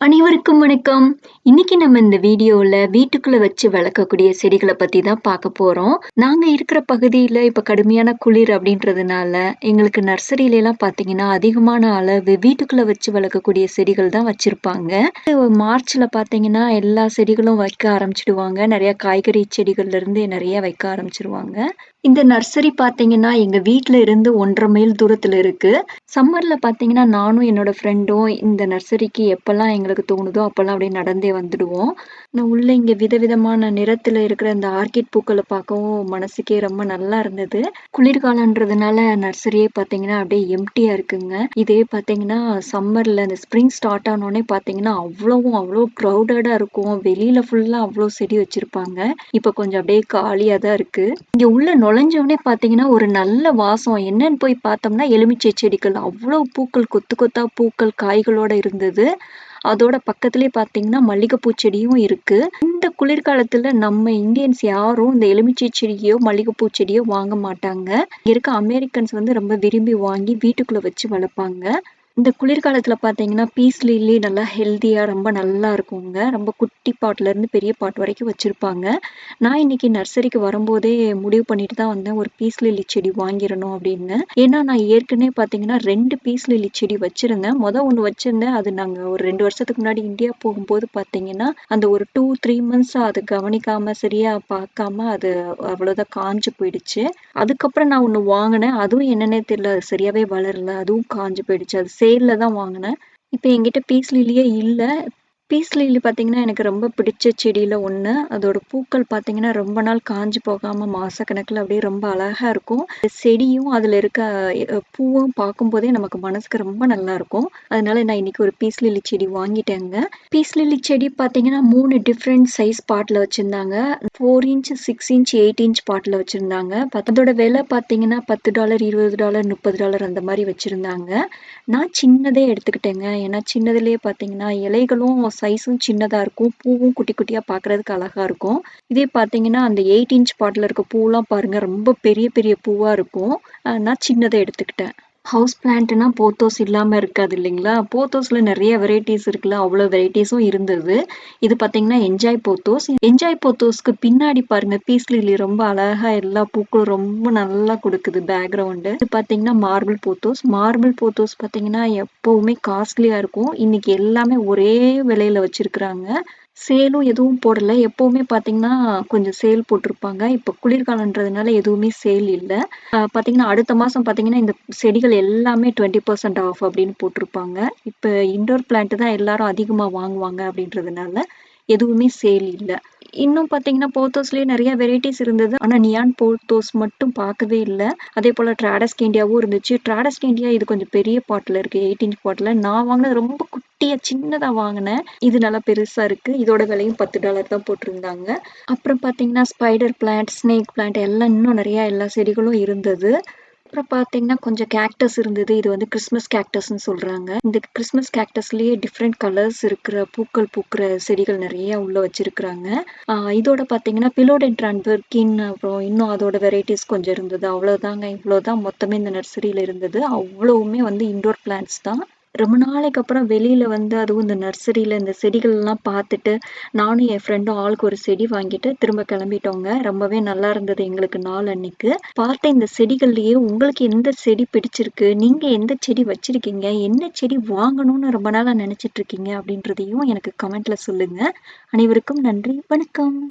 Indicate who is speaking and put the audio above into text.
Speaker 1: அனைவருக்கும் வணக்கம். இன்னைக்கு நம்ம இந்த வீடியோல வீட்டுக்குள்ள வச்சு வளர்க்கக்கூடிய செடிகளை பத்தி தான் பார்க்க போறோம். நாங்க இருக்கிற பகுதியில இப்ப கடுமையான குளிர் அப்படின்றதுனால, எங்களுக்கு நர்சரியிலலாம் பார்த்தீங்கன்னா, அதிகமான அளவு வீட்டுக்குள்ள வச்சு வளர்க்கக்கூடிய செடிகள் தான் வச்சிருப்பாங்க. மார்ச்ல பார்த்தீங்கன்னா, எல்லா செடிகளும் வைக்க ஆரம்பிச்சிடுவாங்க நிறையா காய்கறி செடிகள்ல இருந்து வைக்க ஆரம்பிச்சிருவாங்க இந்த நர்சரி பார்த்தீங்கன்னா, எங்க வீட்டில் இருந்து 1 1/2 மைல் தூரத்துல இருக்கு. சம்மர்ல பார்த்தீங்கன்னா, நானும் என்னோட ஃப்ரெண்டும் இந்த நர்சரிக்கு எப்போல்லாம் எங்களுக்கு தோணுதோ, அப்போல்லாம் அப்படியே நடந்தே வந்துடுவோம். நான் உள்ள இங்க விதவிதமான நிறத்துல இருக்கிற இந்த ஆர்க்கிட் பூக்கள பார்க்கவும் மனசுக்கே ரொம்ப நல்லா இருந்தது. குளிர்காலம்ன்றதுனால நர்சரியே பார்த்தீங்கன்னா, அப்படியே எம்ப்டியா இருக்குங்க. இதே பார்த்தீங்கன்னா, சம்மர்ல இந்த ஸ்ப்ரிங் ஸ்டார்ட் ஆனோனே பார்த்தீங்கன்னா, அவ்வளவும் அவ்வளோ க்ரௌடடாக இருக்கும். வெளியில ஃபுல்லா அவ்வளோ செடி வச்சிருப்பாங்க. இப்ப கொஞ்சம் அப்படியே காலியா தான் இருக்கு. இங்க உள்ள நுழைஞ்சோனே பார்த்தீங்கன்னா, ஒரு நல்ல வாசம். என்னன்னு போய் பார்த்தோம்னா, எலுமிச்சை செடிகள். அவ்வளோ பூக்கள் கொத்து கொத்தா பூக்கள், காய்களோட இருந்தது. அதோட பக்கத்துலேயே பார்த்தீங்கன்னா, மல்லிகைப்பூ செடியும் இருக்கு. இந்த குளிர்காலத்துல நம்ம இந்தியன்ஸ் யாரும் இந்த எலுமிச்சை செடியோ, மல்லிகைப்பூ செடியோ வாங்க மாட்டாங்க. இங்க இருக்க அமெரிக்கன்ஸ் வந்து ரொம்ப விரும்பி வாங்கி வீட்டுக்குள்ள வச்சு வளர்ப்பாங்க. இந்த குளிர்காலத்துல பார்த்தீங்கன்னா, பீஸ் லில்லி நல்லா ஹெல்தியா ரொம்ப நல்லா இருக்குங்க. ரொம்ப குட்டி பாட்டிலேருந்து பெரிய பாட் வரைக்கும் வச்சிருப்பாங்க. நான் இன்னைக்கு நர்சரிக்கு வரும்போதே முடிவு பண்ணிட்டு தான் வந்தேன். ஒரு பீஸ் லில்லி செடி வாங்கிரணும் அப்படின்னு. ஏன்னா, நான் ஏற்கனவே பார்த்தீங்கன்னா, 2 பீஸ் லில்லி செடி வச்சிருந்தேன். மொத ஒண்ணு வச்சிருந்தேன். அது நாங்க ஒரு 2 வருஷத்துக்கு முன்னாடி இந்தியா போகும்போது பார்த்தீங்கன்னா, அந்த ஒரு 2, 3 மந்த்ஸா அது கவனிக்காம, சரியா பார்க்காம அது அவ்வளோதான் காஞ்சு போயிடுச்சு. அதுக்கப்புறம் நான் ஒண்ணு வாங்குனேன். அதுவும் என்னன்னே தெரியல. அது சரியாவே வளரல. அதுவும் காஞ்சு போயிடுச்சு. அது சேல்ல தான் வாங்கினேன். இப்போ என்கிட்ட பீஸ் லில்லியே பீஸ் லில்லி பார்த்தீங்கன்னா, எனக்கு ரொம்ப பிடிச்ச செடியில் ஒன்று அதோட பூக்கள் பார்த்தீங்கன்னா, ரொம்ப நாள் காஞ்சு போகாமல் மாசக்கணக்குல அப்படியே ரொம்ப அழகாக இருக்கும். செடியும் அதில் இருக்க பூவும் பார்க்கும்போதே நமக்கு மனசுக்கு ரொம்ப நல்லா இருக்கும். அதனால நான் இன்னைக்கு ஒரு பீஸ் லில்லி செடி வாங்கிட்டேங்க. பீஸ் லில்லி செடி பார்த்தீங்கன்னா, மூணு டிஃப்ரெண்ட் சைஸ் பாட்டில் வச்சுருந்தாங்க four inch, six inch, eight inch bottle வச்சுருந்தாங்க அதோட விலை பார்த்தீங்கன்னா, $10, $20, $30 அந்த மாதிரி வச்சுருந்தாங்க நான் சின்னதே எடுத்துக்கிட்டேங்க. ஏன்னா, சின்னதுலேயே பார்த்தீங்கன்னா, இலைகளும் சைஸும் சின்னதாக இருக்கும். பூவும் குட்டி குட்டியா பார்க்குறதுக்கு அழகா இருக்கும். இதே பார்த்தீங்கன்னா, அந்த எயிட் இன்ச் பாட்டில் இருக்க பூலாம் பாருங்க, ரொம்ப பெரிய பெரிய பூவாக இருக்கும். நான் சின்னதை எடுத்துக்கிட்டேன். ஹவுஸ் பிளான்ட்னா போத்தோஸ் இல்லாம இருக்காது இல்லைங்களா? போத்தோஸ்ல நெறைய வெரைட்டீஸ் இருக்குல்ல. அவ்வளோ வெரைட்டீஸும் இருந்தது. இது பார்த்தீங்கன்னா, என்ஜாய் போத்தோஸ். என்ஜாய் போத்தோஸ்க்கு பின்னாடி பாருங்க, பீஸ் லில்லி ரொம்ப அழகா எல்லா பூக்களும் ரொம்ப நல்லா குடுக்குது பேக்கிரவுண்டு. இது பார்த்தீங்கன்னா, மார்பிள் போத்தோஸ். மார்பிள் போத்தோஸ் பார்த்தீங்கன்னா, எப்பவுமே காஸ்ட்லியா இருக்கும். இன்னைக்கு எல்லாமே ஒரே விலையில வச்சிருக்கிறாங்க. சேலும் எதுவும் போடல. எப்பவுமே பார்த்தீங்கன்னா, கொஞ்சம் சேல் போட்டிருப்பாங்க. இப்ப குளிர்காலம்ன்றதுனால எதுவுமே சேல் இல்ல. அ பார்த்தீங்கன்னா, அடுத்த மாசம் பார்த்தீங்கன்னா, இந்த செடிகள் எல்லாமே 20% ஆஃப் அப்படின்னு போட்டிருப்பாங்க. இப்ப இன்டோர் பிளான்ட் தான் எல்லாரும் அதிகமா வாங்குவாங்க அப்படின்றதுனால, எதுவுமே சேல் இல்ல. இன்னும் பார்த்தீங்கன்னா, போத்தோஸ்லயே நெறைய வெரைட்டீஸ் இருந்தது. ஆனா, நியான் போத்தோஸ் மட்டும் பார்க்கவே இல்ல. அதேபோல ட்ராடஸ்கேண்டியாவும் இருந்துச்சு. ட்ராடஸ்கேண்டியா இது கொஞ்சம் பெரிய பாட்ல இருக்கு. 8 இன்ச் பாட்ல. நான் வாங்குனது ரொம்ப குட்டியா சின்னதா வாங்கினேன் இது நல்லா பெருசா இருக்கு. இதோட விலையும் $10 தான் போட்டிருந்தாங்க. அப்புறம் பார்த்தீங்கன்னா, ஸ்பைடர் பிளான்ட், ஸ்னேக் பிளான்ட் எல்லாம் இன்னும் நிறைய எல்லா செடிகளும் இருந்தது. அப்புறம் பார்த்தீங்கன்னா, கொஞ்சம் கேக்டஸ் இருந்தது. இது வந்து கிறிஸ்மஸ் கேக்டஸ்ன்னு சொல்கிறாங்க இந்த கிறிஸ்மஸ் கேக்டஸ்லேயே டிஃப்ரெண்ட் கலர்ஸ் இருக்கிற பூக்கள் பூக்கிற செடிகள் நிறைய உள்ளே வச்சிருக்கிறாங்க. இதோட பார்த்தீங்கன்னா, பிலோடென்ட்ரான் பெர்கின் அப்புறம் இன்னும் அதோட வெரைட்டிஸ் கொஞ்சம் இருந்தது. அவ்வளோதாங்க. இவ்வளோதான் மொத்தமே இந்த நர்சரியில் இருந்தது. அவ்வளவுமே வந்து இன்டோர் பிளான்ட்ஸ் தான். ரொம்ப நாளைக்கு அப்புறம் வெளியில வந்து அதுவும் இந்த நர்சரியில இந்த செடிகள்லாம் பார்த்துட்டு, நானும் என் ஃப்ரெண்டும் ஆளுக்கு ஒரு செடி வாங்கிட்டு திரும்ப கிளம்பிட்டோங்க. ரொம்பவே நல்லா இருந்தது எங்களுக்கு நாள் அன்னைக்கு. பார்த்த இந்த செடிகள்லயே உங்களுக்கு எந்த செடி பிடிச்சிருக்கு? நீங்க எந்த செடி வச்சிருக்கீங்க? என்ன செடி வாங்கணும்னு ரொம்ப நாளா நினைச்சிட்டு இருக்கீங்க? அப்படின்றதையும் எனக்கு கமெண்ட்ல சொல்லுங்க. அனைவருக்கும் நன்றி. வணக்கம்.